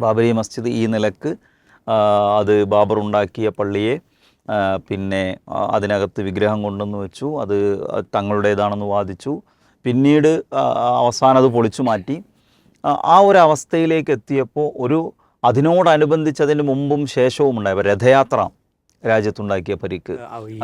ബാബരി മസ്ജിദ് ഈ നിലയ്ക്ക് അത് ബാബർ ഉണ്ടാക്കിയ പള്ളിയെ പിന്നെ അതിനകത്ത് വിഗ്രഹം കൊണ്ടുവന്ന് വെച്ചു. അത് തങ്ങളുടേതാണെന്ന് വാദിച്ചു. പിന്നീട് അവസാനം അത് പൊളിച്ചു മാറ്റി. ആ, ഒരു അവസ്ഥയിലേക്ക് എത്തിയപ്പോൾ ഒരു അതിനോടനുബന്ധിച്ച് അതിന് മുമ്പും ശേഷവും ഉണ്ടായ രഥയാത്ര. രാജ്യത്തുണ്ടാക്കിയ പരിക്ക്.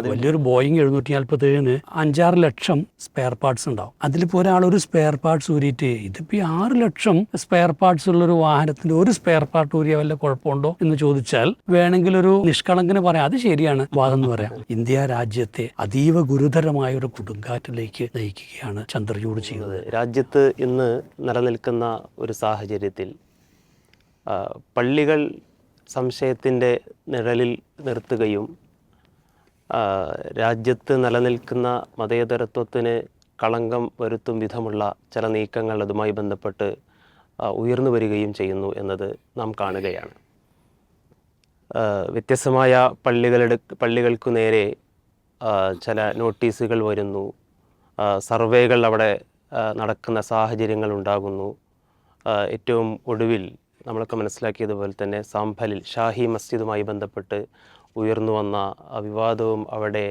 വലിയൊരു ബോയിങ് എഴുന്നൂറ്റി നാൽപ്പത്തേഴിന് അഞ്ചാറ് ലക്ഷം സ്പെയർ പാർട്സ് ഉണ്ടാവും. അതിലിപ്പോൾ ഒരാൾ ഒരു സ്പെയർ പാർട്സ് ഊരിയിട്ട് ഇതിപ്പോൾ ഈ ആറ് ലക്ഷം സ്പെയർ പാർട്സ് ഉള്ള ഒരു വാഹനത്തിന്റെ ഒരു സ്പെയർ പാർട്ട് ഊരിയ വല്ല കുഴപ്പമുണ്ടോ എന്ന് ചോദിച്ചാൽ വേണമെങ്കിൽ ഒരു നിഷ്കളങ്കന് പറയാം. അത് ശരിയാണ് വാദം എന്ന് പറയാം. ഇന്ത്യ രാജ്യത്തെ അതീവ ഗുരുതരമായ ഒരു കൊടുങ്കാറ്റിലേക്ക് നയിക്കുകയാണ് ചന്ദ്രചൂട് ചെയ്യുന്നത്. രാജ്യത്ത് ഇന്ന് നിലനിൽക്കുന്ന ഒരു സാഹചര്യത്തിൽ പള്ളികൾ സംശയത്തിന്റെ നിഴലിൽ നിർത്തുകയും രാജ്യത്ത് നിലനിൽക്കുന്ന മതേതരത്വത്തിന് കളങ്കം വരുത്തും വിധമുള്ള ചില നീക്കങ്ങൾ അതുമായി ബന്ധപ്പെട്ട് ഉയർന്നു വരികയും ചെയ്യുന്നു എന്നത് നാം കാണുകയാണ്. വ്യത്യസ്തമായ പള്ളികളെടു പള്ളികൾക്കു നേരെ ചില നോട്ടീസുകൾ വരുന്നു. സർവേകൾ അവിടെ നടക്കുന്ന സാഹചര്യങ്ങൾ ഉണ്ടാകുന്നു. ഏറ്റവും ഒടുവിൽ നമ്മളൊക്കെ മനസ്സിലാക്കിയതുപോലെ തന്നെ സാംഭലിൽ ഷാഹി മസ്ജിദുമായി ബന്ധപ്പെട്ട് ഉയർന്നു വന്ന വിവാദവും അവിടെ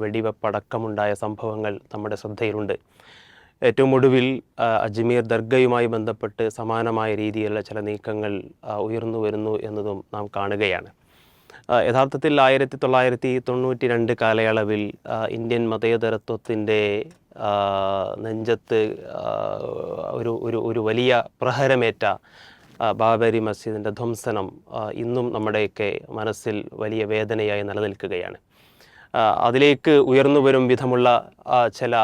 വെടിവെപ്പടക്കമുണ്ടായ സംഭവങ്ങൾ നമ്മുടെ ശ്രദ്ധയിലുണ്ട്. ഏറ്റവും ഒടുവിൽ അജ്മീർ ദർഗയുമായി ബന്ധപ്പെട്ട് സമാനമായ രീതിയിലുള്ള ചില നീക്കങ്ങൾ ഉയർന്നു വരുന്നു എന്നതും നാം കാണുകയാണ്. യഥാർത്ഥത്തിൽ ആയിരത്തി തൊള്ളായിരത്തി തൊണ്ണൂറ്റി രണ്ട് കാലയളവിൽ ഇന്ത്യൻ മതേതരത്വത്തിന്റെ നെഞ്ചത്ത് ഒരു ഒരു ഒരു വലിയ പ്രഹരമേറ്റ ബാബരി മസ്ജിദിന്റെ ധ്വംസനം ഇന്നും നമ്മുടെയൊക്കെ മനസ്സിൽ വലിയ വേദനയായി നിലനിൽക്കുകയാണ്. അതിലേക്ക് ഉയർന്നു വരും വിധമുള്ള ചില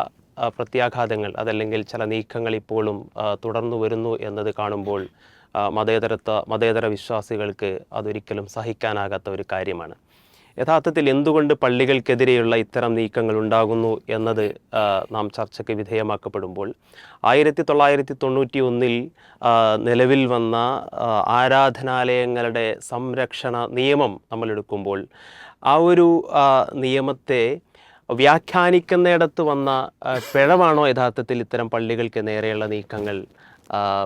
പ്രത്യാഘാതങ്ങൾ അതല്ലെങ്കിൽ ചില നീക്കങ്ങൾ ഇപ്പോഴും തുടർന്നു വരുന്നു എന്നത് കാണുമ്പോൾ മതേതരത്വ മതേതര വിശ്വാസികൾക്ക് അതൊരിക്കലും സഹിക്കാനാകാത്ത ഒരു കാര്യമാണ്. യഥാർത്ഥത്തിൽ എന്തുകൊണ്ട് പള്ളികൾക്കെതിരെയുള്ള ഇത്തരം നീക്കങ്ങൾ ഉണ്ടാകുന്നു എന്നത് നാം ചർച്ചയ്ക്ക് വിധേയമാക്കപ്പെടുമ്പോൾ ആയിരത്തി തൊള്ളായിരത്തി തൊണ്ണൂറ്റി ഒന്നിൽ നിലവിൽ വന്ന ആരാധനാലയങ്ങളുടെ സംരക്ഷണ നിയമം നമ്മൾ എടുക്കുമ്പോൾ ആ ഒരു നിയമത്തെ വ്യാഖ്യാനിക്കുന്നിടത്ത് വന്ന പിഴവാണോ യഥാർത്ഥത്തിൽ ഇത്തരം പള്ളികൾക്ക് നേരെയുള്ള നീക്കങ്ങൾ?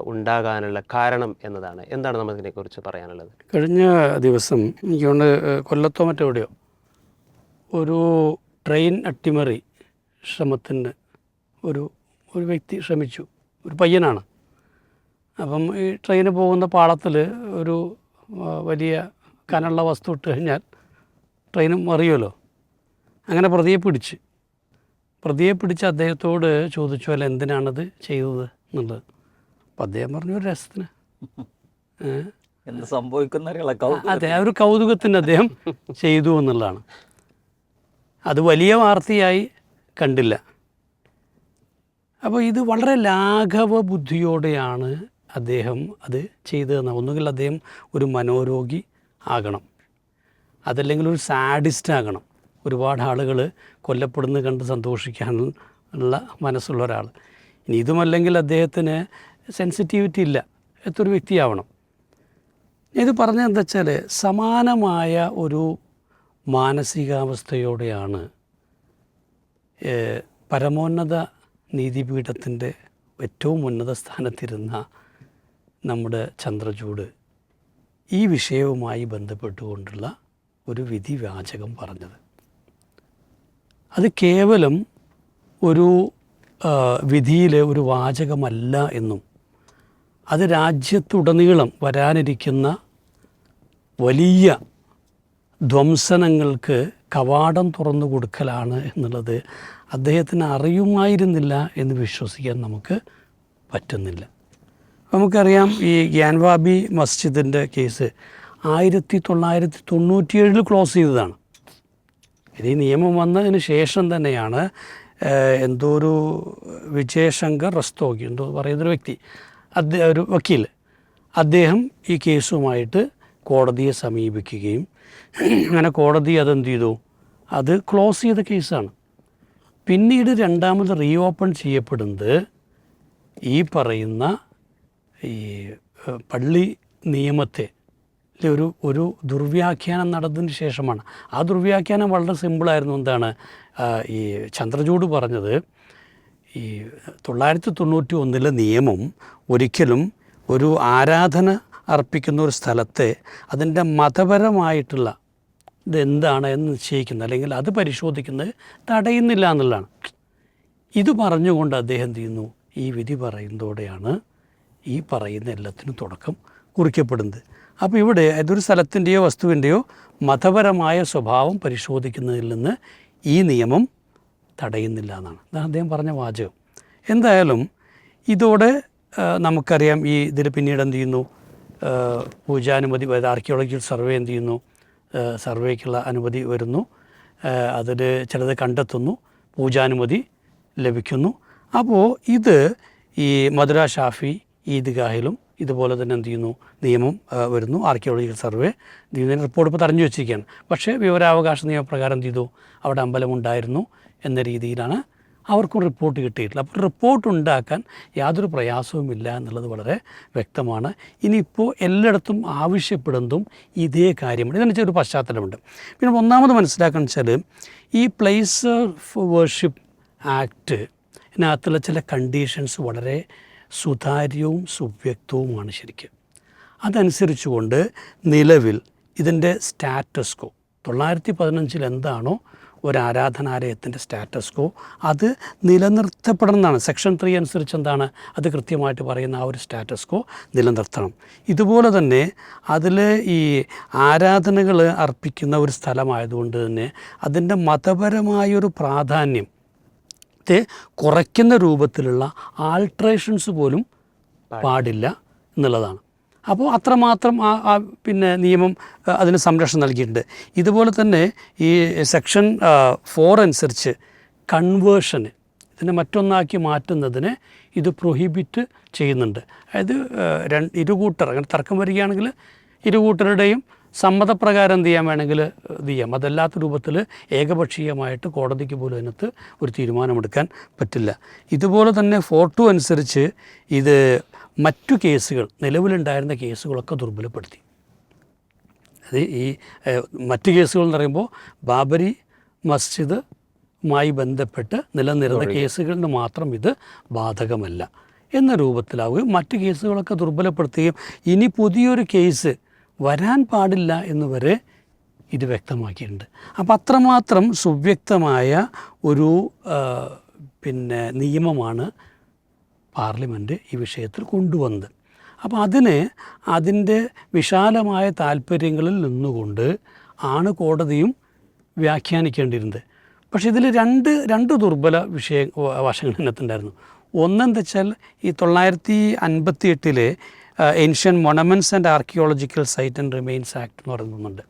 ഉണ്ടാകാനുള്ള കാരണം എന്നതാണ്. എന്താണ് നമുക്കിതിനെക്കുറിച്ച് പറയാനുള്ളത്? കഴിഞ്ഞ ദിവസം എനിക്ക് തോന്നുന്നു കൊല്ലത്തോ മറ്റോ എവിടെയോ ഒരു ട്രെയിൻ അട്ടിമറി ശ്രമത്തിന് ഒരു ഒരു വ്യക്തി ശ്രമിച്ചു. ഒരു പയ്യനാണ്. അപ്പം ഈ ട്രെയിന് പോകുന്ന പാളത്തിൽ ഒരു വലിയ കനുള്ള വസ്തു ഇട്ട് കഴിഞ്ഞാൽ ട്രെയിൻ മറിയുമല്ലോ. അങ്ങനെ പ്രതിയെ പിടിച്ച്. പ്രതിയെ പിടിച്ച് അദ്ദേഹത്തോട് ചോദിച്ചു അല്ല എന്തിനാണത് ചെയ്തത്? എന്നുള്ളത്. അപ്പം അദ്ദേഹം പറഞ്ഞു ഒരു രസത്തിന്. എന്ത് സംഭവിക്കുന്ന അതെ ഒരു കൗതുകത്തിന് അദ്ദേഹം ചെയ്തു എന്നുള്ളതാണ്. അത് വലിയ വാർത്തയായി കണ്ടില്ല. അപ്പോൾ ഇത് വളരെ ലാഘവ ബുദ്ധിയോടെയാണ് അദ്ദേഹം അത് ചെയ്തു ചെയ്തതെന്ന് ഒന്നുകിൽ അദ്ദേഹം ഒരു മനോരോഗി ആകണം അതല്ലെങ്കിൽ ഒരു സാഡിസ്റ്റ് ആകണം. ഒരുപാട് ആളുകൾ കൊല്ലപ്പെടുന്നത് കണ്ട് സന്തോഷിക്കാനുള്ള മനസ്സുള്ള ഒരാൾ ഇനി ഇതുമല്ലെങ്കിൽ അദ്ദേഹത്തിന് സെൻസിറ്റിവിറ്റി ഇല്ല. എത്തൊരു വ്യക്തിയാവണം. ഇത് പറഞ്ഞത് എന്താ വെച്ചാൽ സമാനമായ ഒരു മാനസികാവസ്ഥയോടെയാണ് പരമോന്നത നീതിപീഠത്തിന്റെ ഏറ്റവും ഉന്നത സ്ഥാനത്തിരുന്ന നമ്മുടെ ചന്ദ്രചൂഡ് ഈ വിഷയവുമായി ബന്ധപ്പെട്ടുകൊണ്ടുള്ള ഒരു വിധി വാചകം പറഞ്ഞത്. അത് കേവലം ഒരു വിധിയിലെ ഒരു വാചകമല്ല എന്നും അത് രാജ്യത്തുടനീളം വരാനിരിക്കുന്ന വലിയ ധ്വംസനങ്ങൾക്ക് കവാടം തുറന്നു കൊടുക്കലാണ് എന്നുള്ളത് അദ്ദേഹത്തിന് അറിയുമായിരുന്നില്ല എന്ന് വിശ്വസിക്കാൻ നമുക്ക് പറ്റുന്നില്ല. നമുക്കറിയാം ഈ ഗ്യാൻവാബി മസ്ജിദിന്റെ കേസ് ആയിരത്തി തൊള്ളായിരത്തി തൊണ്ണൂറ്റിയേഴിൽ ക്ലോസ് ചെയ്തതാണ്. ഇത് ഈ നിയമം വന്നതിന് ശേഷം തന്നെയാണ് എന്തോ ഒരു വിജയശങ്കർ റസ്തോഗി എന്തോ പറയുന്നൊരു വ്യക്തി അദ്ദേഹം ഒരു വക്കീൽ. അദ്ദേഹം ഈ കേസുമായിട്ട് കോടതിയെ സമീപിക്കുകയും അങ്ങനെ കോടതി അതെന്ത് ചെയ്തു? അത് ക്ലോസ് ചെയ്ത കേസാണ്. പിന്നീട് രണ്ടാമത് റീ ഓപ്പൺ ചെയ്യപ്പെടുന്നത് ഈ പറയുന്ന ഈ പള്ളി നിയമത്തെ ഒരു ഒരു ദുർവ്യാഖ്യാനം നടന്നതിന് ശേഷമാണ്. ആ ദുർവ്യാഖ്യാനം വളരെ സിമ്പിളായിരുന്നു. എന്താണ്? ഈ ചന്ദ്രചൂട് പറഞ്ഞത് ഈ തൊള്ളായിരത്തി തൊണ്ണൂറ്റി ഒന്നിലെ നിയമം ഒരിക്കലും ഒരു ആരാധന അർപ്പിക്കുന്ന ഒരു സ്ഥലത്തെ അതിന്റെ മതപരമായിട്ടുള്ള ഇതെന്താണ് എന്ന് നിശ്ചയിക്കുന്നത് അല്ലെങ്കിൽ അത് പരിശോധിക്കുന്നത് തടയുന്നില്ല എന്നുള്ളതാണ്. ഇത് പറഞ്ഞുകൊണ്ട് അദ്ദേഹം എന്ത് ചെയ്യുന്നു? ഈ വിധി പറയുന്നതോടെയാണ് ഈ പറയുന്ന എല്ലാത്തിനും തുടക്കം കുറിക്കപ്പെടുന്നത്. അപ്പോൾ ഇവിടെ ഏതൊരു സ്ഥലത്തിന്റെയോ വസ്തുവിന്റെയോ മതപരമായ സ്വഭാവം പരിശോധിക്കുന്നതിൽ നിന്ന് ഈ നിയമം തടയുന്നില്ല എന്നാണ് അതാണ് അദ്ദേഹം പറഞ്ഞ വാചകം. എന്തായാലും ഇതോടെ നമുക്കറിയാം ഈ ഇതിൽ പിന്നീട് എന്ത് ചെയ്യുന്നു? പൂജാനുമതി ആർക്കിയോളജിക്കൽ സർവേ എന്ത് ചെയ്യുന്നു? സർവേക്കുള്ള അനുമതി വരുന്നു. അതിൽ ചിലത് കണ്ടെത്തുന്നു. പൂജാനുമതി ലഭിക്കുന്നു. അപ്പോൾ ഇത് ഈ മധുര ഷാഫി ഈദ്ഗാഹിലും ഇതുപോലെ തന്നെ എന്ത് ചെയ്യുന്നു? നിയമം വരുന്നു. ആർക്കിയോളജിക്കൽ സർവേ ചെയ്യുന്നതിന് റിപ്പോർട്ട് ഇപ്പോൾ തടഞ്ഞു വെച്ചിരിക്കുകയാണ്. പക്ഷേ വിവരാവകാശ നിയമപ്രകാരം എന്ത് ചെയ്തു? അവിടെ അമ്പലമുണ്ടായിരുന്നു എന്ന രീതിയിലാണ് അവർക്കും റിപ്പോർട്ട് കിട്ടിയിട്ടില്ല അപ്പോൾ റിപ്പോർട്ട് ഉണ്ടാക്കാൻ യാതൊരു പ്രയാസവുമില്ല എന്നുള്ളത് വളരെ വ്യക്തമാണ്. ഇനിയിപ്പോൾ എല്ലായിടത്തും ആവശ്യപ്പെടുന്നതും ഇതേ കാര്യമാണ്. വെച്ചാൽ ഒരു പശ്ചാത്തലമുണ്ട്. പിന്നെ ഒന്നാമത് മനസ്സിലാക്കണം വെച്ചാൽ ഈ പ്ലേസ് ഓഫ് വേർഷിപ്പ് ആക്ട് ഇതിനകത്തുള്ള ചില കണ്ടീഷൻസ് വളരെ സുതാര്യവും സുവ്യക്തവുമാണ് ശരിക്കും. അതനുസരിച്ചുകൊണ്ട് നിലവിൽ ഇതിന്റെ സ്റ്റാറ്റസ്കോ തൊള്ളായിരത്തി പതിനഞ്ചിൽ എന്താണോ ഒരു ആരാധനാലയത്തിന്റെ സ്റ്റാറ്റസ്കോ അത് നിലനിർത്തപ്പെടണമെന്നാണ്. സെക്ഷൻ ത്രീ അനുസരിച്ച് എന്താണ്? അത് കൃത്യമായിട്ട് പറയുന്ന ആ ഒരു സ്റ്റാറ്റസ്കോ നിലനിർത്തണം. ഇതുപോലെ തന്നെ അതിൽ ഈ ആരാധനകൾ അർപ്പിക്കുന്ന ഒരു സ്ഥലമായതുകൊണ്ട് തന്നെ അതിന്റെ മതപരമായൊരു പ്രാധാന്യം ത്തെ കുറയ്ക്കുന്ന രൂപത്തിലുള്ള ആൾട്രേഷൻസ് പോലും പാടില്ല. എന്നുള്ളതാണ്. അപ്പോൾ അത്രമാത്രം ആ ആ പിന്നെ നിയമം അതിന് സംരക്ഷണം നൽകിയിട്ടുണ്ട്. ഇതുപോലെ തന്നെ ഈ സെക്ഷൻ ഫോർ അനുസരിച്ച് കൺവേർഷന് ഇതിനെ മറ്റൊന്നാക്കി മാറ്റുന്നതിന് ഇത് പ്രൊഹിബിറ്റ് ചെയ്യുന്നുണ്ട്. അതായത് രണ്ട് ഇരുകൂട്ടർ അങ്ങനെ തർക്കം വരികയാണെങ്കിൽ ഇരു കൂട്ടരുടെയും സമ്മതപ്രകാരം എന്ത് ചെയ്യാൻ വേണമെങ്കിൽ ഇത് ചെയ്യാം. അതല്ലാത്ത രൂപത്തിൽ ഏകപക്ഷീയമായിട്ട് കോടതിക്ക് പോലും അതിനകത്ത് ഒരു തീരുമാനമെടുക്കാൻ പറ്റില്ല. ഇതുപോലെ തന്നെ ഫോർ ടു അനുസരിച്ച് ഇത് മറ്റു കേസുകൾ നിലവിലുണ്ടായിരുന്ന കേസുകളൊക്കെ ദുർബലപ്പെടുത്തി. അത് ഈ മറ്റു കേസുകൾ എന്ന് പറയുമ്പോൾ ബാബരി മസ്ജിദ് മായി ബന്ധപ്പെട്ട് നിലനിരുന്ന കേസുകളിന് മാത്രം ഇത് ബാധകമല്ല. എന്ന രൂപത്തിലാവുകയും മറ്റ് കേസുകളൊക്കെ ദുർബലപ്പെടുത്തുകയും ഇനി പുതിയൊരു കേസ് വരാൻ പാടില്ല എന്ന് വരെ ഇത് വ്യക്തമാക്കിയിട്ടുണ്ട്. അപ്പം അത്രമാത്രം സുവ്യക്തമായ ഒരു പിന്നെ നിയമമാണ് പാർലമെന്റ് ഈ വിഷയത്തിൽ കൊണ്ടുവന്നത്. അപ്പോൾ അതിന് അതിന്റെ വിശാലമായ താല്പര്യങ്ങളിൽ നിന്നുകൊണ്ട് ആണ് കോടതിയും വ്യാഖ്യാനിക്കേണ്ടിയിരുന്നത്. പക്ഷേ ഇതിൽ രണ്ട് രണ്ട് ദുർബല വിഷയ വശങ്ങൾ ഇതിനകത്തുണ്ടായിരുന്നു. ഒന്നെന്താ വെച്ചാൽ ഈ തൊള്ളായിരത്തി അൻപത്തി എട്ടിലെ ancient monuments and archaeological site and remains act എന്ന് പറയുന്നുണ്ട്.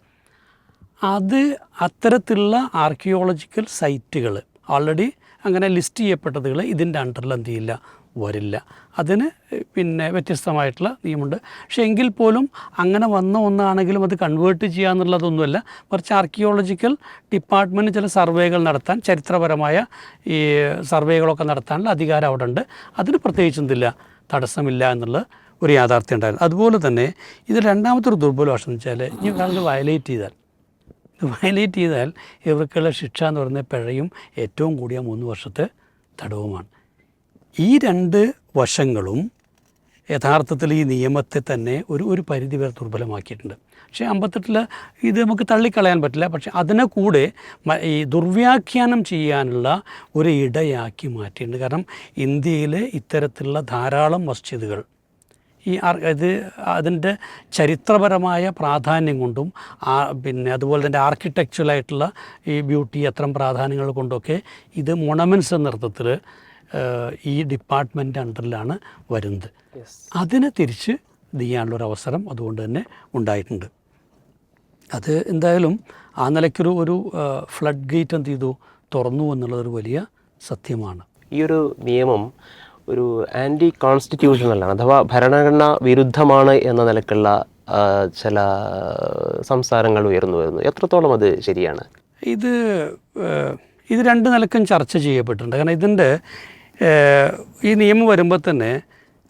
അത് അത്തരത്തിലുള്ള ആർക്കിയോളജിക്കൽ സൈറ്റുകൾ ഓൾറെഡി അങ്ങനെ ലിസ്റ്റ് ചെയ്യപ്പെട്ടതുകൾ ഇതിന്റെ അണ്ടറിൽ എന്ത് ചെയ്യില്ല? വരില്ല. അതിന് പിന്നെ വ്യത്യസ്തമായിട്ടുള്ള നിയമമുണ്ട്. പക്ഷേ എങ്കിൽ പോലും അങ്ങനെ വന്ന ഒന്നാണെങ്കിലും അത് കൺവേർട്ട് ചെയ്യുക എന്നുള്ളതൊന്നുമല്ല. മറിച്ച് ആർക്കിയോളജിക്കൽ ഡിപ്പാർട്ട്മെന്റ് ചില സർവേകൾ നടത്താൻ ചരിത്രപരമായ ഈ സർവേകളൊക്കെ നടത്താനുള്ള അധികാരം അവിടെ ഉണ്ട് അതിന് പ്രത്യേകിച്ച് എന്തില്ല? തടസ്സമില്ല എന്നുള്ള ഒരു യാഥാർത്ഥ്യം ഉണ്ടായിരുന്നു. അതുപോലെ തന്നെ ഇത് രണ്ടാമത്തെ ഒരു ദുർബല ദുർബലവശം എന്ന് വെച്ചാൽ ഈ ഒരാൾ വയലേറ്റ് ചെയ്താൽ വയലേറ്റ് ചെയ്താൽ ഇവർക്കുള്ള ശിക്ഷ എന്ന് പറയുന്ന പിഴയും ഏറ്റവും കൂടിയ മൂന്ന് വർഷത്തെ തടവുമാണ്. ഈ രണ്ട് വശങ്ങളും യഥാർത്ഥത്തിൽ ഈ നിയമത്തെ തന്നെ ഒരു ഒരു പരിധി വരെ ദുർബലമാക്കിയിട്ടുണ്ട്. പക്ഷേ അമ്പത്തെട്ടിൽ ഇത് നമുക്ക് തള്ളിക്കളയാൻ പറ്റില്ല. പക്ഷേ അതിനെ കൂടെ ഈ ദുർവ്യാഖ്യാനം ചെയ്യാനുള്ള ഒരു ഇടയാക്കി മാറ്റിയിട്ടുണ്ട്. കാരണം ഇന്ത്യയിലെ ഇത്തരത്തിലുള്ള ധാരാളം മസ്ജിദുകൾ ഈ ഇത് അതിന്റെ ചരിത്രപരമായ പ്രാധാന്യം കൊണ്ടും ആ പിന്നെ അതുപോലെ തന്നെ ആർക്കിടെക്ചറലായിട്ടുള്ള ഈ ബ്യൂട്ടി അത്തരം പ്രാധാന്യങ്ങൾ കൊണ്ടൊക്കെ ഇത് മൊണമെന്റ്സ് എന്ന അർത്ഥത്തിൽ ഈ ഡിപ്പാർട്ട്മെന്റ് അണ്ടറിലാണ് വരുന്നത്. അതിനെ തിരിച്ച് ഇത് ചെയ്യാനുള്ളൊരു അവസരം അതുകൊണ്ട് തന്നെ ഉണ്ടായിട്ടുണ്ട്. അത് എന്തായാലും ആ നിലയ്ക്കൊരു ഒരു ഫ്ലഡ് ഗേറ്റ് എന്ത് ചെയ്തു? തുറന്നു എന്നുള്ളതൊരു വലിയ സത്യമാണ്. ഈ ഒരു നിയമം ഒരു ആന്റി കോൺസ്റ്റിറ്റ്യൂഷണലാണ് അഥവാ ഭരണഘടന വിരുദ്ധമാണ് എന്ന നിലക്കുള്ള ചില സംസാരങ്ങൾ ഉയർന്നു വരുന്നു എത്രത്തോളം അത് ശരിയാണ്? ഇത് ഇത് രണ്ട് നിലക്കും ചർച്ച ചെയ്യപ്പെട്ടിട്ടുണ്ട്. കാരണം ഇതിന്റെ ഈ നിയമം വരുമ്പോൾ തന്നെ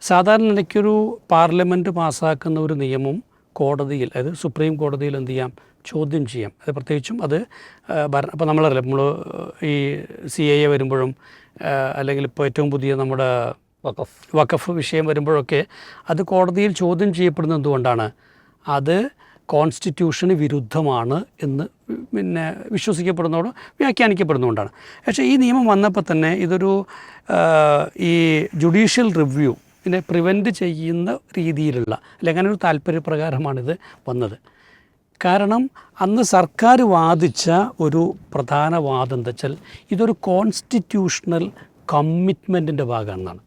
സാധാരണ നിലയ്ക്കൊരു പാർലമെന്റ് പാസ്സാക്കുന്ന ഒരു നിയമം കോടതിയിൽ അതായത് സുപ്രീം കോടതിയിൽ എന്ത് ചെയ്യാം? ചോദ്യം ചെയ്യാം. അത് പ്രത്യേകിച്ചും അത് ഭരണ അപ്പോൾ നമ്മളറിയാം നമ്മൾ ഈ സി എ വരുമ്പോഴും അല്ലെങ്കിൽ ഇപ്പോൾ ഏറ്റവും പുതിയ നമ്മുടെ വഖഫ്. വഖഫ് വിഷയം വരുമ്പോഴൊക്കെ അത് കോടതിയിൽ ചോദ്യം ചെയ്യപ്പെടുന്നത് എന്തുകൊണ്ടാണ്? അത് കോൺസ്റ്റിറ്റ്യൂഷന് വിരുദ്ധമാണ് എന്ന് പിന്നെ വിശ്വസിക്കപ്പെടുന്നതോട് വ്യാഖ്യാനിക്കപ്പെടുന്നതുകൊണ്ടാണ്. പക്ഷേ ഈ നിയമം വന്നപ്പോൾ തന്നെ ഇതൊരു ഈ ജുഡീഷ്യൽ റിവ്യൂ ഇതിനെ പ്രിവെന്റ് ചെയ്യുന്ന രീതിയിലുള്ള അല്ലെങ്കിൽ അങ്ങനെ ഒരു താല്പര്യപ്രകാരമാണിത് വന്നത്. കാരണം അന്ന് സർക്കാർ വാദിച്ച ഒരു പ്രധാന വാദം എന്താ വെച്ചാൽ ഇതൊരു കോൺസ്റ്റിറ്റ്യൂഷണൽ കമ്മിറ്റ്മെന്റിന്റെ ഭാഗമാണെന്നാണ്.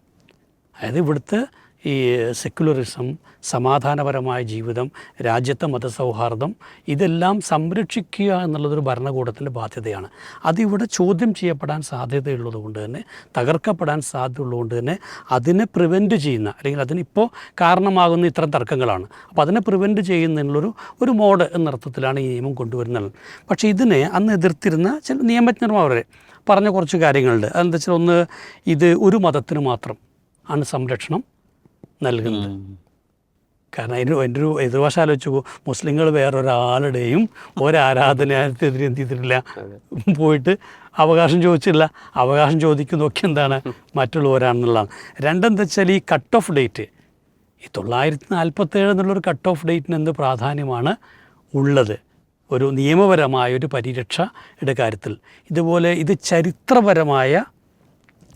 അതായത് ഇവിടുത്തെ ഈ സെക്യുലറിസം സമാധാനപരമായ ജീവിതം രാജ്യത്തെ മതസൗഹാർദ്ദം ഇതെല്ലാം സംരക്ഷിക്കുക എന്നുള്ളതൊരു ഭരണകൂടത്തിന്റെ ബാധ്യതയാണ്. അതിവിടെ ചോദ്യം ചെയ്യപ്പെടാൻ സാധ്യതയുള്ളത് കൊണ്ട് തന്നെ തകർക്കപ്പെടാൻ സാധ്യതയുള്ളതുകൊണ്ട് തന്നെ അതിനെ പ്രിവെന്റ് ചെയ്യുന്ന അല്ലെങ്കിൽ അതിനിപ്പോൾ കാരണമാകുന്ന ഇത്തരം തർക്കങ്ങളാണ്. അപ്പോൾ അതിനെ പ്രിവെന്റ് ചെയ്യുന്നതിനുള്ളൊരു ഒരു മോഡ് എന്നർത്ഥത്തിലാണ് ഈ നിയമം കൊണ്ടുവരുന്നത്. പക്ഷേ ഇതിനെ അന്ന് എതിർത്തിരുന്ന ചില നിയമജ്ഞർമാർ വരെ പറഞ്ഞ കുറച്ച് കാര്യങ്ങളുണ്ട്. അതെന്താ വെച്ചാൽ ഒന്ന് ഇത് ഒരു മതത്തിന് മാത്രം ആണ് സംരക്ഷണം. നൽകുന്നത്. കാരണം അതിന് എന്റെ ഒരു എതിർവശ ആലോചിച്ചു മുസ്ലിങ്ങൾ വേറൊരാളുടെയും ഒരാരാധനത്തിനെതിരെ എന്ത് ചെയ്തിട്ടില്ല. പോയിട്ട് അവകാശം ചോദിച്ചില്ല അവകാശം ചോദിക്കുന്നതൊക്കെ എന്താണ്? മറ്റുള്ളവരാണെന്നുള്ളതാണ്. രണ്ടെന്താ വെച്ചാൽ ഈ കട്ട് ഓഫ് ഡേറ്റ് ഈ തൊള്ളായിരത്തി നാൽപ്പത്തേഴ് എന്നുള്ളൊരു കട്ട് ഓഫ് ഡേറ്റിന് എന്ത് പ്രാധാന്യമാണ് ഉള്ളത്? ഒരു നിയമപരമായ ഒരു പരിരക്ഷയുടെ കാര്യത്തിൽ. ഇതുപോലെ ഇത് ചരിത്രപരമായ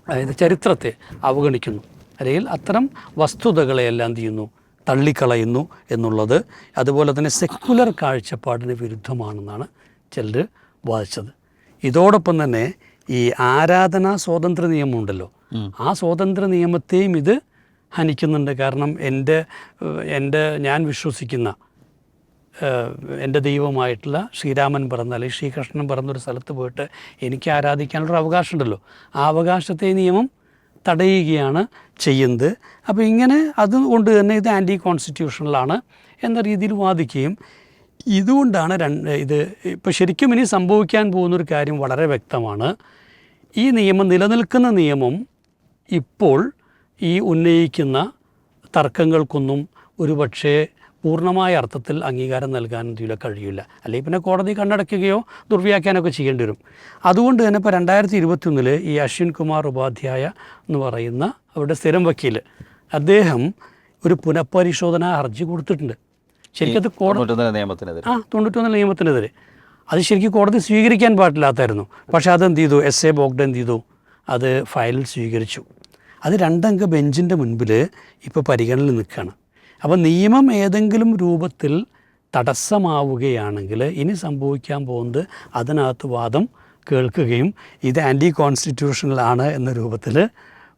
അതായത് ചരിത്രത്തെ അവഗണിക്കുന്നു. അല്ലെങ്കിൽ അത്തരം വസ്തുതകളെയെല്ലാം ചെയ്യുന്നു? തള്ളിക്കളയുന്നു എന്നുള്ളത് അതുപോലെ തന്നെ സെക്കുലർ കാഴ്ചപ്പാടിന് വിരുദ്ധമാണെന്നാണ് ചിലർ വാദിച്ചത്. ഇതോടൊപ്പം തന്നെ ഈ ആരാധനാ സ്വാതന്ത്ര്യ നിയമമുണ്ടല്ലോ. ആ സ്വാതന്ത്ര്യ നിയമത്തെയും ഇത് ഹനിക്കുന്നുണ്ട്. കാരണം എന്റെ എന്റെ ഞാൻ വിശ്വസിക്കുന്ന എന്റെ ദൈവമായിട്ടുള്ള ശ്രീരാമൻ പറഞ്ഞ അല്ലെങ്കിൽ ശ്രീകൃഷ്ണൻ പറഞ്ഞൊരു സ്ഥലത്ത് പോയിട്ട് എനിക്ക് ആരാധിക്കാനുള്ളൊരു അവകാശമുണ്ടല്ലോ. ആ അവകാശത്തെ നിയമം തടയുകയാണ് ചെയ്യുന്നത്. അപ്പോൾ ഇങ്ങനെ അതുകൊണ്ട് തന്നെ ഇത് ആന്റി കോൺസ്റ്റിറ്റ്യൂഷണലാണ് എന്ന രീതിയിൽ വാദിക്കുകയും ഇതുകൊണ്ടാണ് രണ്ട് ഇത് ഇപ്പോൾ ശരിക്കും ഇനി സംഭവിക്കാൻ പോകുന്നൊരു കാര്യം വളരെ വ്യക്തമാണ്. ഈ നിയമം നിലനിൽക്കുന്ന നിയമം ഇപ്പോൾ ഈ ഉന്നയിക്കുന്ന തർക്കങ്ങൾക്കൊന്നും ഒരുപക്ഷേ പൂർണമായ അർത്ഥത്തിൽ അംഗീകാരം നൽകാൻ ഇതിൽ കഴിയില്ല. അല്ലെങ്കിൽ പിന്നെ കോടതി കണ്ണടയ്ക്കുകയോ ദുർവ്യാഖ്യാനമൊക്കെ ചെയ്യേണ്ടി വരും. അതുകൊണ്ട് തന്നെ ഇപ്പോൾ രണ്ടായിരത്തി ഇരുപത്തിയൊന്നിൽ ഈ അശ്വിൻ കുമാർ ഉപാധ്യായ എന്ന് പറയുന്ന അവരുടെ സ്ഥിരം വക്കീൽ അദ്ദേഹം ഒരു പുനഃപരിശോധന ഹർജി കൊടുത്തിട്ടുണ്ട്. ശരിക്കും അത് കോടതി ആ തൊണ്ണൂറ്റൊന്ന് നിയമത്തിനെതിരെ. അത് ശരിക്കും കോടതി സ്വീകരിക്കാൻ പാടില്ലാത്തായിരുന്നു. പക്ഷേ അതെന്ത് ചെയ്തു? എസ് എ ബോഗ്ഡ് എന്ത് ചെയ്തു? അത് ഫയലിൽ സ്വീകരിച്ചു. അത് രണ്ടംഗ ബെഞ്ചിന്റെ മുൻപിൽ ഇപ്പോൾ പരിഗണനയിൽ നിൽക്കുകയാണ്. അപ്പോൾ നിയമം ഏതെങ്കിലും രൂപത്തിൽ തടസ്സമാവുകയാണെങ്കിൽ ഇനി സംഭവിക്കാൻ പോകുന്നത് അതിനകത്ത് വാദം കേൾക്കുകയും ഇത് ആന്റി കോൺസ്റ്റിറ്റ്യൂഷണലാണ് എന്ന രൂപത്തിൽ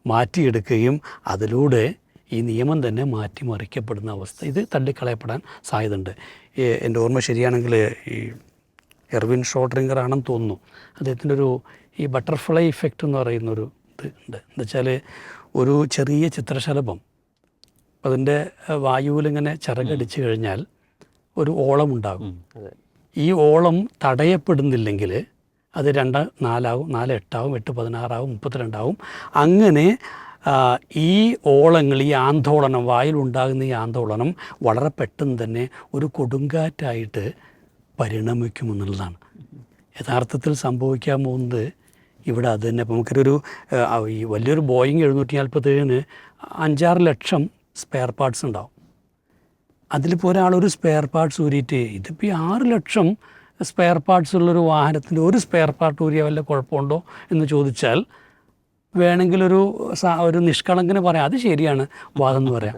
മാറ്റിയെടുക്കുകയും അതിലൂടെ ഈ നിയമം തന്നെ മാറ്റിമറിക്കപ്പെടുന്ന അവസ്ഥ ഇത് തള്ളിക്കളയപ്പെടാൻ സാധ്യതയുണ്ട്. എന്റെ ഓർമ്മ ശരിയാണെങ്കിൽ ഈ എർവിൻ ഷോട്രിങ്കർ ആണെന്ന് തോന്നുന്നു. അദ്ദേഹത്തിന്റെ ഒരു ഈ ബട്ടർഫ്ലൈ ഇഫക്റ്റ് എന്ന് പറയുന്നൊരു ഇത് ഉണ്ട്. എന്താ വെച്ചാൽ ഒരു ചെറിയ ചിത്രശലഭം അതിന്റെ വായുവിലിങ്ങനെ ചിറകടിച്ചു കഴിഞ്ഞാൽ ഒരു ഓളം ഉണ്ടാകും ഈ ഓളം തടയപ്പെടുന്നില്ലെങ്കിൽ അത് രണ്ട് നാലാവും നാല് എട്ടാവും എട്ട് പതിനാറാവും മുപ്പത്തിരണ്ടാവും. അങ്ങനെ ഈ ഓളങ്ങൾ ഈ ആന്തോളനം വായിലുണ്ടാകുന്ന ഈ ആന്തോളനം വളരെ പെട്ടെന്ന് തന്നെ ഒരു കൊടുങ്കാറ്റായിട്ട് പരിണമിക്കുമെന്നുള്ളതാണ്. യഥാർത്ഥത്തിൽ സംഭവിക്കാൻ പോകുന്നത് ഇവിടെ അത് തന്നെ. ഇപ്പോൾ നമുക്കൊരു ഈ വലിയൊരു ബോയിങ് എഴുന്നൂറ്റി നാൽപ്പത്തേഴിന് അഞ്ചാറ് ലക്ഷം സ്പെയർ പാർട്സ് ഉണ്ടാവും. അതിലിപ്പോൾ ഒരാളൊരു സ്പെയർ പാർട്സ് ഊരിയിട്ട് ഇതിപ്പോൾ ഈ ആറ് ലക്ഷം സ്പെയർ പാർട്സ് ഉള്ളൊരു വാഹനത്തിന്റെ ഒരു സ്പെയർ പാർട്ട് ഊരിയ വല്ല കുഴപ്പമുണ്ടോ എന്ന് ചോദിച്ചാൽ വേണമെങ്കിൽ ഒരു ഒരു നിഷ്കളങ്കന് പറയാം അത് ശരിയാണ് വാദം എന്ന് പറയാം.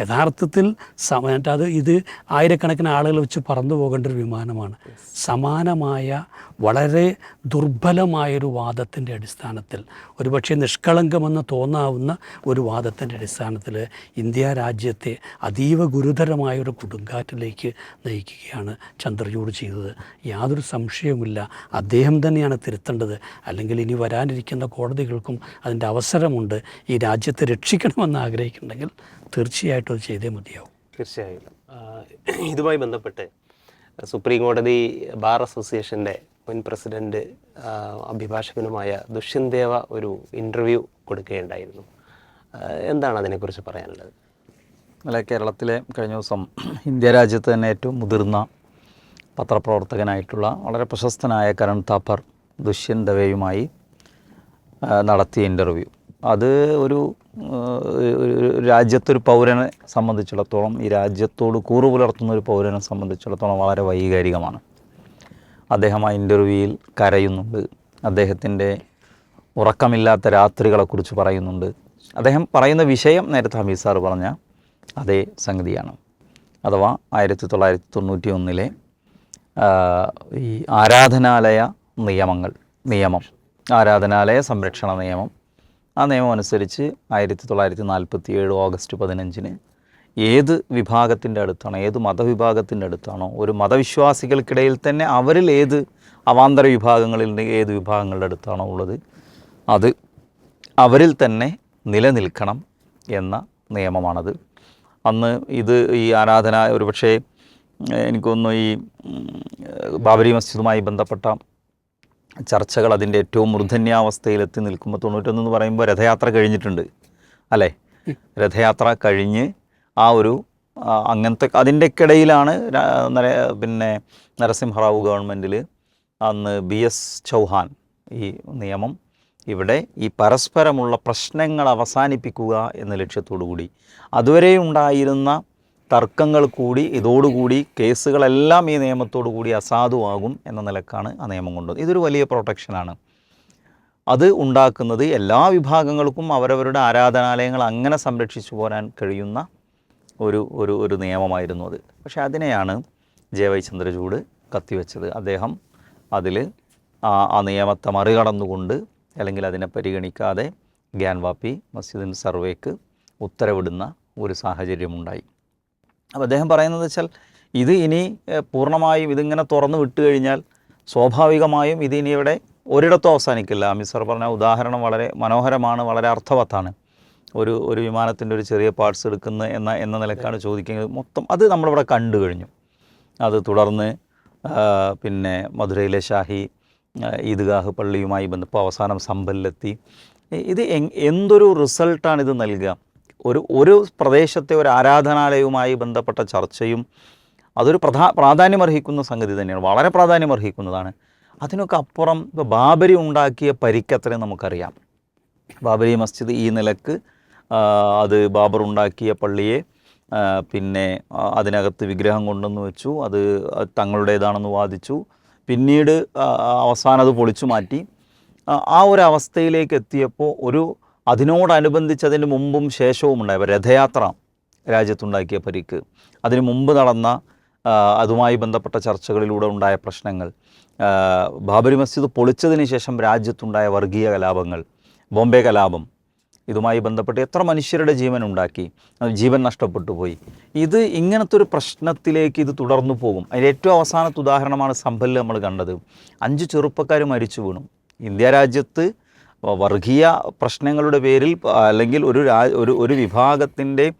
യഥാർത്ഥത്തിൽ അത് ഇത് ആയിരക്കണക്കിന് ആളുകൾ വെച്ച് പറന്നു പോകേണ്ട ഒരു വിമാനമാണ്. സമാനമായ വളരെ ദുർബലമായൊരു വാദത്തിന്റെ അടിസ്ഥാനത്തിൽ ഒരുപക്ഷെ നിഷ്കളങ്കമെന്ന് തോന്നാവുന്ന ഒരു വാദത്തിന്റെ അടിസ്ഥാനത്തിൽ ഇന്ത്യ രാജ്യത്തെ അതീവ ഗുരുതരമായൊരു കൊടുങ്കാറ്റിലേക്ക് നയിക്കുകയാണ് ചന്ദ്രചൂഡ് ചെയ്തത്. യാതൊരു സംശയവുമില്ല. അദ്ദേഹം തന്നെയാണ് തിരുത്തേണ്ടത്. അല്ലെങ്കിൽ ഇനി വരാനിരിക്കുന്ന കോടതികൾക്കും അതിന്റെ അവസരമുണ്ട്. ഈ രാജ്യത്തെ രക്ഷിക്കണമെന്ന് ആഗ്രഹിക്കുന്നുണ്ടെങ്കിൽ തീർച്ചയായിട്ടും അത് ചെയ്തേ മതിയാവും. തീർച്ചയായും. ഇതുമായി ബന്ധപ്പെട്ട് സുപ്രീം കോടതി ബാർ അസോസിയേഷന്റെ മുൻ പ്രസിഡന്റ് അഭിഭാഷകനുമായ ദുഷ്യന്തേവ ഒരു ഇന്റർവ്യൂ കൊടുക്കുകയുണ്ടായിരുന്നു. എന്താണ് അതിനെക്കുറിച്ച് പറയാനുള്ളത്? അല്ല കേരളത്തിലെ കഴിഞ്ഞ ദിവസം ഇന്ത്യ രാജ്യത്ത് തന്നെ ഏറ്റവും മുതിർന്ന പത്രപ്രവർത്തകനായിട്ടുള്ള വളരെ പ്രശസ്തനായ കരൺ താപ്പർ ദുഷ്യന്തവയുമായി നടത്തിയ ഇന്റർവ്യൂ അത് ഒരു രാജ്യത്തൊരു പൗരനെ സംബന്ധിച്ചിടത്തോളം ഈ രാജ്യത്തോട് കൂറു പുലർത്തുന്ന ഒരു പൗരനെ സംബന്ധിച്ചിടത്തോളം വളരെ വൈകാരികമാണ്. അദ്ദേഹം ആ ഇന്റർവ്യൂവിൽ കരയുന്നുണ്ട്. അദ്ദേഹത്തിന്റെ ഉറക്കമില്ലാത്ത രാത്രികളെക്കുറിച്ച് പറയുന്നുണ്ട്. അദ്ദേഹം പറയുന്ന വിഷയം നേരത്തെ ഹമീദ് സാർ പറഞ്ഞ അതേ സംഗതിയാണ്. അഥവാ ആയിരത്തി തൊള്ളായിരത്തി തൊണ്ണൂറ്റി ഒന്നിലെ ഈ ആരാധനാലയ നിയമങ്ങൾ നിയമം ആരാധനാലയ സംരക്ഷണ നിയമം. ആ നിയമം അനുസരിച്ച് ആയിരത്തി തൊള്ളായിരത്തി നാൽപ്പത്തി ഏഴ് ഓഗസ്റ്റ് പതിനഞ്ചിന് ഏത് വിഭാഗത്തിന്റെ അടുത്താണോ ഏത് മതവിഭാഗത്തിന്റെ അടുത്താണോ ഒരു മതവിശ്വാസികൾക്കിടയിൽ തന്നെ അവരിൽ ഏത് അവാന്തര വിഭാഗങ്ങളിൽ ഏത് വിഭാഗങ്ങളുടെ അടുത്താണോ ഉള്ളത് അത് അവരിൽ തന്നെ നിലനിൽക്കണം എന്ന നിയമമാണത്. അന്ന് ഇത് ഈ ആരാധന ഒരുപക്ഷേ പക്ഷേ എനിക്കൊന്നു ഈ ബാബരി മസ്ജിദുമായി ബന്ധപ്പെട്ട ചർച്ചകൾ അതിന്റെ ഏറ്റവും മൂർധന്യാവസ്ഥയിലെത്തി നിൽക്കുമ്പോൾ തൊണ്ണൂറ്റൊന്ന് എന്ന് പറയുമ്പോൾ രഥയാത്ര കഴിഞ്ഞിട്ടുണ്ട് അല്ലേ? രഥയാത്ര കഴിഞ്ഞ് ഒരു അങ്ങനത്തെ അതിന്റെ ഇടയിലാണ് പിന്നെ നരസിംഹറാവു ഗവൺമെന്റിൽ അന്ന് ബി എസ് ചൗഹാൻ ഈ നിയമം ഇവിടെ ഈ പരസ്പരമുള്ള പ്രശ്നങ്ങൾ അവസാനിപ്പിക്കുക എന്ന ലക്ഷ്യത്തോടു കൂടി. അതുവരെ ഉണ്ടായിരുന്ന തർക്കങ്ങൾ കൂടി ഇതോടുകൂടി കേസുകളെല്ലാം ഈ നിയമത്തോടു കൂടി അസാധുവാകും എന്ന നിലക്കാണ് ആ നിയമം കൊണ്ടുവന്നത്. ഇതൊരു വലിയ പ്രൊട്ടക്ഷനാണ്. അത് ഉണ്ടാക്കുന്നത് എല്ലാ വിഭാഗങ്ങൾക്കും അവരവരുടെ ആരാധനാലയങ്ങൾ അങ്ങനെ സംരക്ഷിച്ചു പോരാൻ കഴിയുന്ന ഒരു ഒരു ഒരു നിയമമായിരുന്നു അത്. പക്ഷേ അതിനെയാണ് ജെ വൈ ചന്ദ്രചൂഡ് കത്തിവെച്ചത്. അദ്ദേഹം അതിൽ ആ നിയമത്തെ മറികടന്നുകൊണ്ട് അല്ലെങ്കിൽ അതിനെ പരിഗണിക്കാതെ ഗ്യാൻവാപ്പി മസ്ജിദിൻ സർവേക്ക് ഉത്തരവിടുന്ന ഒരു സാഹചര്യമുണ്ടായി. അപ്പോൾ അദ്ദേഹം പറയുന്നത് വെച്ചാൽ ഇത് ഇനി പൂർണമായും ഇതിങ്ങനെ തുറന്നു വിട്ടു കഴിഞ്ഞാൽ സ്വാഭാവികമായും ഇത് ഇനി ഇവിടെ ഒരിടത്തും അവസാനിക്കില്ല. അമിത് സർ പറഞ്ഞ ഉദാഹരണം വളരെ മനോഹരമാണ് വളരെ അർത്ഥവത്താണ്. ഒരു ഒരു വിമാനത്തിന്റെ ഒരു ചെറിയ പാർട്സ് എടുക്കുന്ന എന്ന എന്ന നിലക്കാണ് ചോദിക്കുന്നത്. മൊത്തം അത് നമ്മളിവിടെ കണ്ടു കഴിഞ്ഞു. അത് തുടർന്ന് പിന്നെ മധുരയിലെ ഷാഹി ഈദ്ഗാഹ് പള്ളിയുമായി ബന്ധപ്പോൾ അവസാനം സമ്പലിലെത്തി. ഇത് എന്തൊരു റിസൾട്ടാണ് ഇത് നൽകുക? ഒരു ഒരു പ്രദേശത്തെ ഒരു ആരാധനാലയവുമായി ബന്ധപ്പെട്ട ചർച്ചയും അതൊരു പ്രധാ പ്രാധാന്യമർഹിക്കുന്ന സംഗതി തന്നെയാണ്. വളരെ പ്രാധാന്യമർഹിക്കുന്നതാണ്. അതിനൊക്കെ അപ്പുറം ഇപ്പോൾ ബാബരി ഉണ്ടാക്കിയ പരിക്കത്രയും നമുക്കറിയാം. ബാബരി മസ്ജിദ് ഈ നിലയ്ക്ക് അത് ബാബർ ഉണ്ടാക്കിയ പള്ളിയെ പിന്നെ അതിനകത്ത് വിഗ്രഹം കൊണ്ടുവന്ന് വെച്ചു. അത് തങ്ങളുടേതാണെന്ന് വാദിച്ചു. പിന്നീട് അവസാനം അത് പൊളിച്ചു മാറ്റി. ആ, ഒരു അവസ്ഥയിലേക്ക് എത്തിയപ്പോൾ ഒരു അതിനോടനുബന്ധിച്ച് അതിന് മുമ്പും ശേഷവും ഉണ്ടായപ്പോൾ രഥയാത്ര രാജ്യത്തുണ്ടാക്കിയ പരിക്ക്. അതിന് മുമ്പ് നടന്ന അതുമായി ബന്ധപ്പെട്ട ചർച്ചകളിലൂടെ ഉണ്ടായ പ്രശ്നങ്ങൾ ബാബരി മസ്ജിദ് പൊളിച്ചതിന് ശേഷം രാജ്യത്തുണ്ടായ വർഗീയ കലാപങ്ങൾ ബോംബെ കലാപം ഇതുമായി ബന്ധപ്പെട്ട് എത്ര മനുഷ്യരുടെ ജീവൻ ഉണ്ടാക്കി? ജീവൻ നഷ്ടപ്പെട്ടു പോയി. ഇത് ഇങ്ങനത്തെ ഒരു പ്രശ്നത്തിലേക്ക് ഇത് തുടർന്നു പോകും. അതിന്റെ ഏറ്റവും അവസാനത്തെ ഉദാഹരണമാണ് സംഭലിൽ നമ്മൾ കണ്ടത്. അഞ്ച് ചെറുപ്പക്കാർ മരിച്ചു വീണു. ഇന്ത്യ രാജ്യത്ത് വർഗീയ പ്രശ്നങ്ങളുടെ പേരിൽ അല്ലെങ്കിൽ ഒരു രാ ഒരു ഒരു വിഭാഗത്തിന്റെ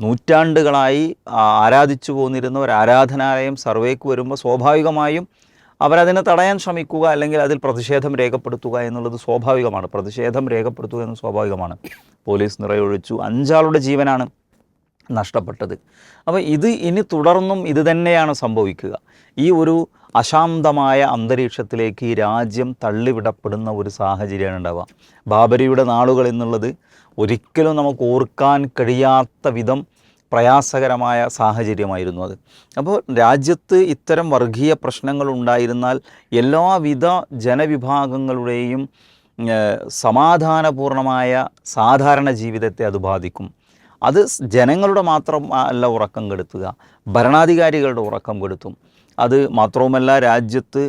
നൂറ്റാണ്ടുകളായി ആരാധിച്ചു പോന്നിരുന്ന ഒരു ആരാധനാലയം സർവേക്ക് വരുമ്പോൾ സ്വാഭാവികമായും അവരതിനെ തടയാൻ ശ്രമിക്കുക അല്ലെങ്കിൽ അതിൽ പ്രതിഷേധം രേഖപ്പെടുത്തുക എന്നുള്ളത് സ്വാഭാവികമാണ്. പ്രതിഷേധം രേഖപ്പെടുത്തുക എന്നത് സ്വാഭാവികമാണ്. പോലീസ് നിറയൊഴിച്ചു. അഞ്ചാളുടെ ജീവനാണ് നഷ്ടപ്പെട്ടത്. അപ്പോൾ ഇത് ഇനി തുടർന്നും ഇത് തന്നെയാണ് സംഭവിക്കുക. ഈ ഒരു അശാന്തമായ അന്തരീക്ഷത്തിലേക്ക് ഈ രാജ്യം തള്ളിവിടപ്പെടുന്ന ഒരു സാഹചര്യമാണ് ഉണ്ടാവുക. ബാബരിയുടെ നാളുകൾ എന്നുള്ളത് ഒരിക്കലും നമുക്ക് ഓർക്കാൻ കഴിയാത്ത വിധം പ്രയാസകരമായ സാഹചര്യമായിരുന്നു അത്. അപ്പോൾ രാജ്യത്ത് ഇത്തരം വർഗീയ പ്രശ്നങ്ങൾ ഉണ്ടായിരുന്നാൽ എല്ലാവിധ ജനവിഭാഗങ്ങളുടെയും സമാധാനപൂർണമായ സാധാരണ ജീവിതത്തെ അത് ബാധിക്കും. അത് ജനങ്ങളുടെ മാത്രം അല്ല ഉറക്കം കെടുത്തുക. ഭരണാധികാരികളുടെ ഉറക്കം കെടുത്തും. അത് മാത്രവുമല്ല രാജ്യത്ത്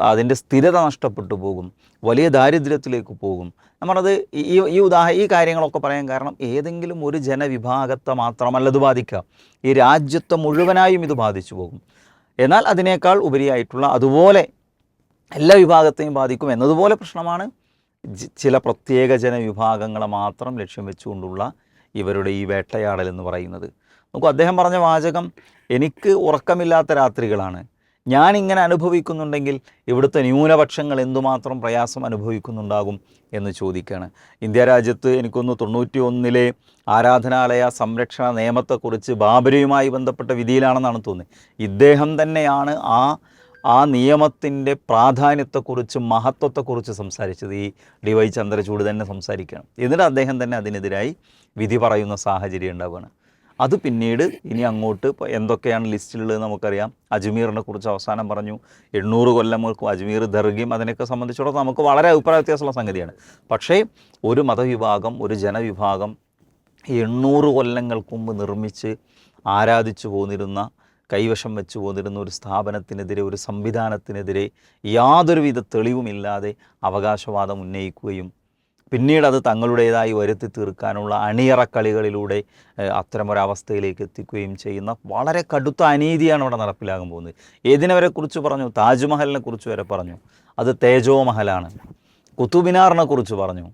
അതിന്റെ സ്ഥിരത നഷ്ടപ്പെട്ടു പോകും. വലിയ ദാരിദ്ര്യത്തിലേക്ക് പോകും. നമ്മളത് ഈ ഈ ഉദാഹ ഈ കാര്യങ്ങളൊക്കെ പറയാൻ കാരണം ഏതെങ്കിലും ഒരു ജനവിഭാഗത്തെ മാത്രമല്ല ഇത് ബാധിക്കുക. ഈ രാജ്യത്തെ മുഴുവനായും ഇത് ബാധിച്ചു പോകും. എന്നാൽ അതിനേക്കാൾ ഉപരിയായിട്ടുള്ള അതുപോലെ എല്ലാ വിഭാഗത്തെയും ബാധിക്കും എന്നതുപോലെ പ്രശ്നമാണ് ചില പ്രത്യേക ജനവിഭാഗങ്ങളെ മാത്രം ലക്ഷ്യം വെച്ചുകൊണ്ടുള്ള ഇവരുടെ ഈ വേട്ടയാടൽ എന്ന് പറയുന്നത്. നോക്കൂ അദ്ദേഹം പറഞ്ഞ വാചകം എനിക്ക് ഉറക്കമില്ലാത്ത രാത്രികളാണ്. ഞാൻ ഇങ്ങനെ അനുഭവിക്കുന്നുണ്ടെങ്കിൽ ഇവിടുത്തെ ന്യൂനപക്ഷങ്ങൾ എന്തുമാത്രം പ്രയാസം അനുഭവിക്കുന്നുണ്ടാകും എന്ന് ചോദിക്കുകയാണ് ഇന്ത്യ രാജ്യത്ത് എനിക്കൊന്ന് തൊണ്ണൂറ്റി ഒന്നിലെ ആരാധനാലയ സംരക്ഷണ നിയമത്തെക്കുറിച്ച് ബാബരിയുമായി ബന്ധപ്പെട്ട വിധിയിലാണെന്നാണ് തോന്നുന്നത്. ഇദ്ദേഹം തന്നെയാണ് ആ ആ നിയമത്തിന്റെ പ്രാധാന്യത്തെക്കുറിച്ച് മഹത്വത്തെക്കുറിച്ച് സംസാരിച്ചത്. ഈ ഡി വൈ ചന്ദ്രചൂഡ് തന്നെ സംസാരിക്കുകയാണ് എന്നിട്ട് അദ്ദേഹം തന്നെ അതിനെതിരായി വിധി പറയുന്ന സാഹചര്യം ഉണ്ടാവുകയാണ്. അത് പിന്നീട് ഇനി അങ്ങോട്ട് ഇപ്പോൾ എന്തൊക്കെയാണ് ലിസ്റ്റിലുള്ളത് നമുക്കറിയാം. അജ്മീറിനെ കുറിച്ച് അവസാനം പറഞ്ഞു. എണ്ണൂറ് കൊല്ലം മുൽക്കും അജ്മീർ ദർഗയും അതിനൊക്കെ സംബന്ധിച്ചിടത്തോളം നമുക്ക് വളരെ അഭിപ്രായ വ്യത്യാസമുള്ള സംഗതിയാണ്. പക്ഷേ ഒരു മതവിഭാഗം ഒരു ജനവിഭാഗം എണ്ണൂറ് കൊല്ലങ്ങൾക്ക് മുമ്പ് നിർമ്മിച്ച് ആരാധിച്ചു പോന്നിരുന്ന കൈവശം വെച്ചു പോന്നിരുന്ന ഒരു സ്ഥാപനത്തിനെതിരെ ഒരു സംവിധാനത്തിനെതിരെ യാതൊരുവിധ തെളിവുമില്ലാതെ അവകാശവാദം ഉന്നയിക്കുകയും പിന്നീട് അത് തങ്ങളുടേതായി വരുത്തി തീർക്കാനുള്ള അണിയറക്കളികളിലൂടെ അത്തരമൊരവസ്ഥയിലേക്ക് എത്തിക്കുകയും ചെയ്യുന്ന വളരെ കടുത്ത അനീതിയാണ് ഇവിടെ നടപ്പിലാകാൻ പോകുന്നത്. ഏതിനെ കുറിച്ച് പറഞ്ഞു? താജ്മഹലിനെ കുറിച്ച് വരെ പറഞ്ഞു. അത് തേജോ മഹലാണ്. കുത്തുബിനാറിനെ കുറിച്ച് പറഞ്ഞു.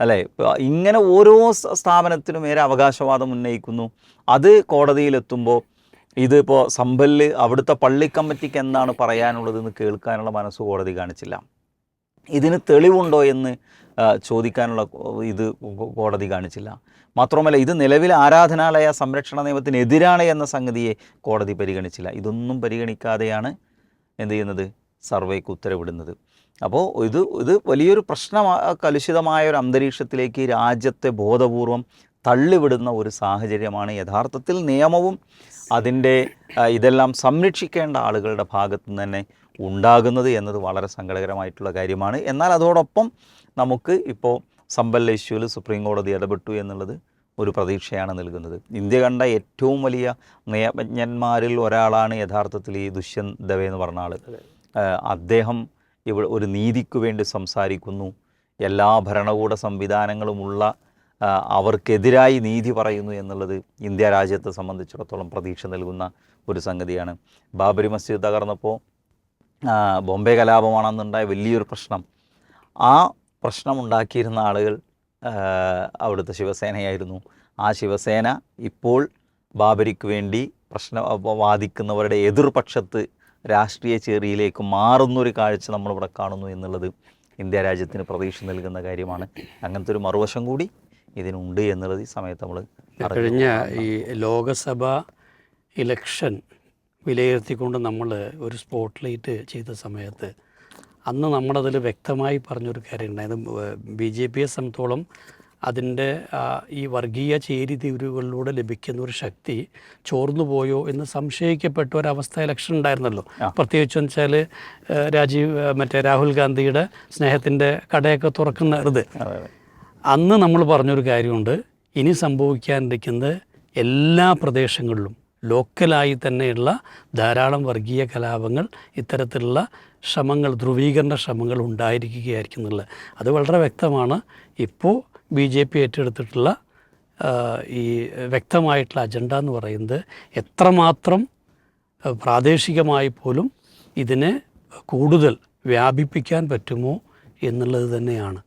അല്ലേ? ഇങ്ങനെ ഓരോ സ്ഥാപനത്തിനും നേരെ അവകാശവാദം ഉന്നയിക്കുന്നു. അത് കോടതിയിലെത്തുമ്പോൾ ഇതിപ്പോൾ സമ്പൽ അവിടുത്തെ പള്ളി കമ്മിറ്റിക്ക് എന്താണ് പറയാനുള്ളതെന്ന് കേൾക്കാനുള്ള മനസ്സ് കോടതി കാണിച്ചില്ല. ഇതിന് തെളിവുണ്ടോ എന്ന് ചോദിക്കാനുള്ള ഇത് കോടതി കാണിച്ചില്ല. മാത്രമല്ല ഇത് നിലവിലെ ആരാധനാലയ സംരക്ഷണ നിയമത്തിനെതിരാണ് എന്ന സംഗതിയെ കോടതി പരിഗണിച്ചില്ല. ഇതൊന്നും പരിഗണിക്കാതെയാണ് എന്ത് ചെയ്യുന്നത്? സർവേക്ക് ഉത്തരവിടുന്നത്. അപ്പോൾ ഇത് ഇത് വലിയൊരു പ്രശ്ന കലുഷിതമായ ഒരു അന്തരീക്ഷത്തിലേക്ക് രാജ്യത്തെ ബോധപൂർവം തള്ളിവിടുന്ന ഒരു സാഹചര്യമാണ്. യഥാർത്ഥത്തിൽ നിയമവും അതിന്റെ ഇതെല്ലാം സംരക്ഷിക്കേണ്ട ആളുകളുടെ ഭാഗത്തു നിന്ന് തന്നെ ഉണ്ടാകുന്നത് എന്നത് വളരെ സങ്കടകരമായിട്ടുള്ള കാര്യമാണ്. എന്നാൽ അതോടൊപ്പം നമുക്ക് ഇപ്പോൾ സമ്പല്ല ഇഷ്യൂവിൽ സുപ്രീം കോടതി ഇടപെട്ടു എന്നുള്ളത് ഒരു പ്രതീക്ഷയാണ് നൽകുന്നത്. ഇന്ത്യ കണ്ട ഏറ്റവും വലിയ നിയമജ്ഞന്മാരിൽ ഒരാളാണ് യഥാർത്ഥത്തിൽ ഈ ദുഷ്യന്ത് ദവേ എന്ന് പറഞ്ഞ ആൾ അദ്ദേഹം ഇവിടെ ഒരു നീതിക്ക് വേണ്ടി സംസാരിക്കുന്നു. എല്ലാ ഭരണകൂട സംവിധാനങ്ങളുമുള്ള അവർക്കെതിരായി നീതി പറയുന്നു എന്നുള്ളത് ഇന്ത്യ രാജ്യത്തെ സംബന്ധിച്ചിടത്തോളം പ്രതീക്ഷ നൽകുന്ന ഒരു സംഗതിയാണ്. ബാബരി മസ്ജിദ് തകർന്നപ്പോൾ ബോംബെ കലാപമാണെന്നുണ്ടായ വലിയൊരു പ്രശ്നം. ആ പ്രശ്നമുണ്ടാക്കിയിരുന്ന ആളുകൾ അവിടുത്തെ ശിവസേനയായിരുന്നു. ആ ശിവസേന ഇപ്പോൾ ബാബരിക്ക് വേണ്ടി പ്രശ്ന വാദിക്കുന്നവരുടെ എതിർപക്ഷത്ത് രാഷ്ട്രീയ ചേരിയിലേക്ക് മാറുന്നൊരു കാഴ്ച നമ്മളിവിടെ കാണുന്നു എന്നുള്ളത് ഇന്ത്യ രാജ്യത്തിന് പ്രതീക്ഷ നൽകുന്ന കാര്യമാണ്. അങ്ങനത്തെ ഒരു മറുവശം കൂടി ഇതിനുണ്ട് എന്നുള്ളത് ഈ സമയത്ത് നമ്മൾ കഴിഞ്ഞ ഈ ലോകസഭ ഇലക്ഷൻ വിലയിരുത്തിക്കൊണ്ട് നമ്മൾ ഒരു സ്പോട്ട് ലൈറ്റ് ചെയ്ത സമയത്ത് അന്ന് നമ്മളതിൽ വ്യക്തമായി പറഞ്ഞൊരു കാര്യം ഉണ്ടായത് ബി ജെ പിയെ സംബന്ധിച്ചോളം അതിന്റെ ഈ വർഗീയ ചേരിതിരിവുകളിലൂടെ ലഭിക്കുന്ന ഒരു ശക്തി ചോർന്നു പോയോ എന്ന് സംശയിക്കപ്പെട്ട ഒരവസ്ഥ ഇലക്ഷൻ ഉണ്ടായിരുന്നല്ലോ. പ്രത്യേകിച്ച് വെച്ചാൽ രാജീവ് മറ്റേ രാഹുൽ ഗാന്ധിയുടെ സ്നേഹത്തിന്റെ കടയൊക്കെ തുറക്കുന്ന ഇത് അന്ന് നമ്മൾ പറഞ്ഞൊരു കാര്യമുണ്ട് ഇനി സംഭവിക്കാനിരിക്കുന്നത് എല്ലാ പ്രദേശങ്ങളിലും ലോക്കലായി തന്നെയുള്ള ധാരാളം വർഗീയ കലാപങ്ങൾ ഇത്തരത്തിലുള്ള ശ്രമങ്ങൾ ധ്രുവീകരണ ശ്രമങ്ങൾ ഉണ്ടായിരിക്കുകയായിരിക്കും എന്നുള്ളത്. അത് വളരെ വ്യക്തമാണ്. ഇപ്പോൾ ബി ജെ പി ഏറ്റെടുത്തിട്ടുള്ള ഈ വ്യക്തമായിട്ടുള്ള അജണ്ട എന്ന് പറയുന്നത് എത്രമാത്രം പ്രാദേശികമായി പോലും ഇതിനെ കൂടുതൽ വ്യാപിപ്പിക്കാൻ പറ്റുമോ എന്നുള്ളത് തന്നെയാണ്.